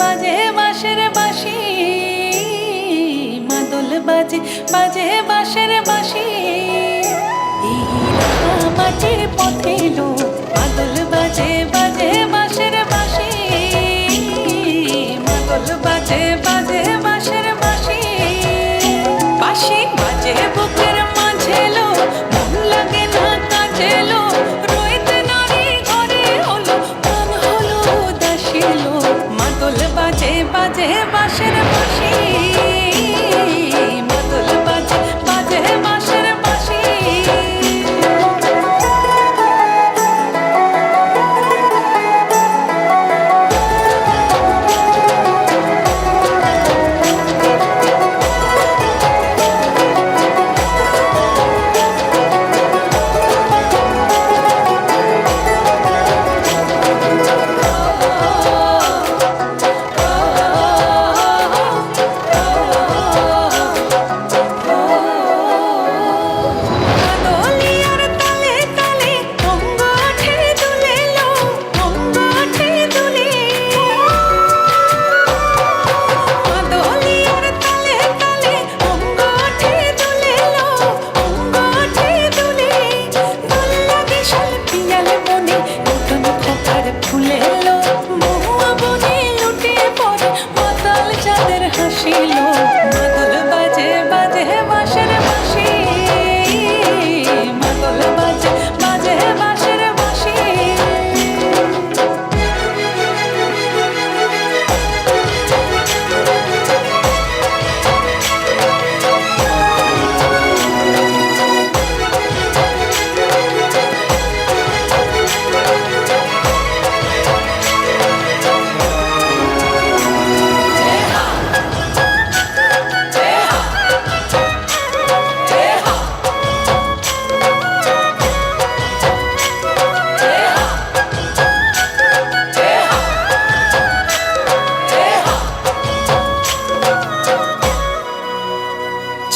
বাজে বাঁশের বাঁশি, মাদল বাজে বাজে বাঁশের বাঁশি। মাটির পথে লোক, মাদল বাজে বাজে বাঁশের বাঁশি। মাদল বাজে বাজে বাঁশের বাজে বাসের বসি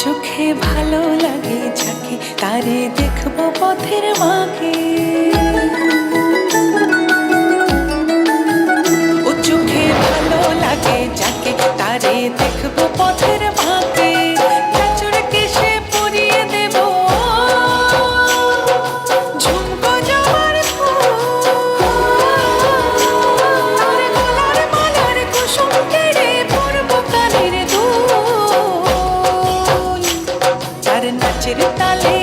চোখে ভালো লাগে যাকে, তারে দেখব পথের মাকে। ও চোখে ভালো লাগে যাকে, তারে দেখব পথের மாறன் வச்சிருத்தாலே